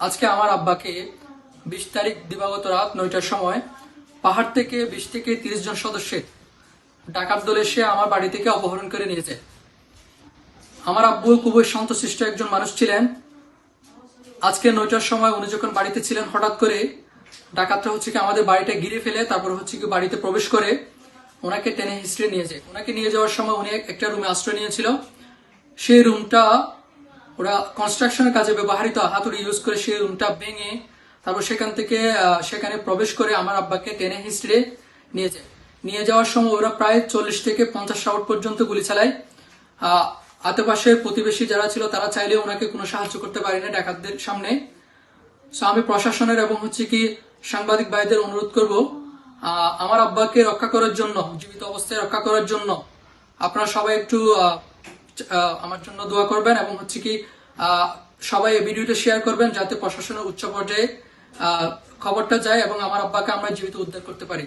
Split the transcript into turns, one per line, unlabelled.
আজকে আমার আব্বাকে বিশ তারিখ দিবাগত রাত নয়টার সময় পাহাড় থেকে বিশ থেকে তিরিশ জন সদস্যের ডাকাত দল এসে আমার বাড়ি থেকে অপহরণ করে নিয়েছে আমার আব্বু খুবই শান্তশিষ্ট একজন মানুষ ছিলেন। আজকে নয়টার সময় উনি যখন বাড়িতে ছিলেন, হঠাৎ করে ডাকাতরা হচ্ছে কি আমাদের বাড়িটা ঘিরে ফেলে, তারপর হচ্ছে কি বাড়িতে প্রবেশ করে ওনাকে টেনে হিস্ট্রি নিয়ে যায়। ওনাকে নিয়ে যাওয়ার সময় উনি একটা রুমে আশ্রয় নিয়েছিল। সেই রুমটা ওরা কনস্ট্রাকশনের কাজে ব্যবহৃত হাতুড়ি ইউজ করে সেই রুমটা ভেঙে তারপর সেখান থেকে সেখানে প্রবেশ করে আমার আব্বাকে টেনে হিস্ট্রে নিয়ে যায়। নিয়ে যাওয়ার সময় ওরা প্রায় চল্লিশ থেকে পঞ্চাশ রাউন্ড পর্যন্ত গুলি চালায়। আহ, আশেপাশের প্রতিবেশী যারা ছিল তারা চাইলে ওনাকে কোনো সাহায্য করতে পারে না ডাকাতদের সামনে। সো আমি প্রশাসনের এবং হচ্ছে কি সাংবাদিক ভাইদের অনুরোধ করব আমার আব্বাকে রক্ষা করার জন্য জীবিত অবস্থায় রক্ষা করার জন্য আপনারা সবাই একটু আমার জন্য দোয়া করবেন এবং হচ্ছে কি আহ, সবাই এই ভিডিওটা শেয়ার করবেন যাতে প্রশাসনের উচ্চ পর্যায়ে আহ, খবরটা যায় এবং আমার আব্বাকে আমরা জীবিত উদ্ধার করতে পারি।